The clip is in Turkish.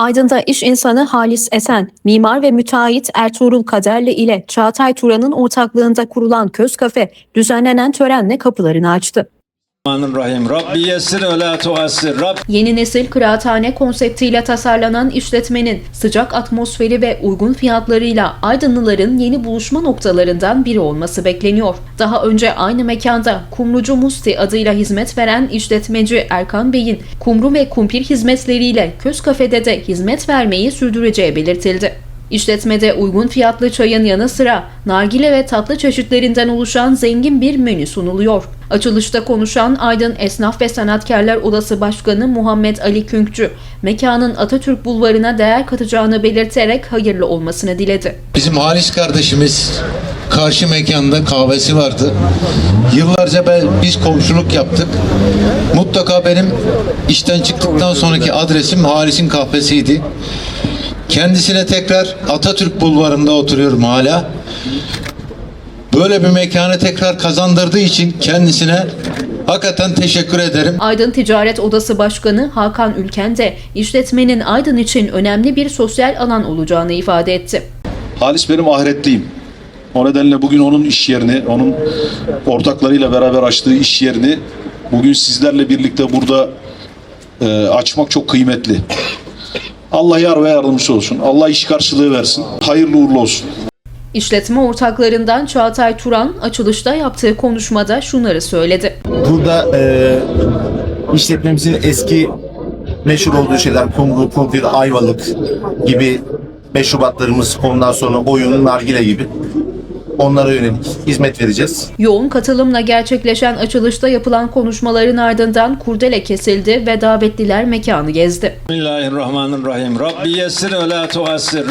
Aydın'da iş insanı Halis Esen, mimar ve müteahhit Ertuğrul Kaderli ile Çağatay Turan'ın ortaklığında kurulan Köz Kafe düzenlenen törenle kapılarını açtı. Rahim. Rabbi yessir ve la tuassir. Rabbi Yeni nesil kıraathane konseptiyle tasarlanan işletmenin sıcak atmosferi ve uygun fiyatlarıyla Aydınlıların yeni buluşma noktalarından biri olması bekleniyor. Daha önce aynı mekanda Kumrucu Musti adıyla hizmet veren işletmeci Erkan Bey'in kumru ve kumpir hizmetleriyle Köz Kafede de hizmet vermeyi sürdüreceği belirtildi. İşletmede uygun fiyatlı çayın yanı sıra nargile ve tatlı çeşitlerinden oluşan zengin bir menü sunuluyor. Açılışta konuşan Aydın Esnaf ve Sanatkarlar Odası Başkanı Muhammed Ali Künkçü, mekanın Atatürk Bulvarı'na değer katacağını belirterek hayırlı olmasını diledi. Bizim Halis kardeşimiz karşı mekanda kahvesi vardı. Yıllarca ben, biz komşuluk yaptık. Mutlaka benim işten çıktıktan sonraki adresim Halis'in kahvesiydi. Kendisine tekrar Atatürk Bulvarı'nda oturuyorum hala. Böyle bir mekanı tekrar kazandırdığı için kendisine hakikaten teşekkür ederim. Aydın Ticaret Odası Başkanı Hakan Ülken de işletmenin Aydın için önemli bir sosyal alan olacağını ifade etti. Halis benim ahiretliyim. O nedenle bugün onun iş yerini, onun ortaklarıyla beraber açtığı iş yerini bugün sizlerle birlikte burada e, açmak çok kıymetli. Allah yar ve yardımcısı olsun. Allah iş karşılığı versin. Hayırlı uğurlu olsun. İşletme ortaklarından Çağatay Turan açılışta yaptığı konuşmada şunları söyledi. Burada e, işletmemizin eski meşhur olduğu şeyler kumru, kumpir, ayvalık gibi meşrubatlarımız ondan sonra oyun, nargile gibi onlara yönelik hizmet vereceğiz. Yoğun katılımla gerçekleşen açılışta yapılan konuşmaların ardından kurdele kesildi ve davetliler mekanı gezdi. Bismillahirrahmanirrahim. Rabbi yessir ve la tuassir.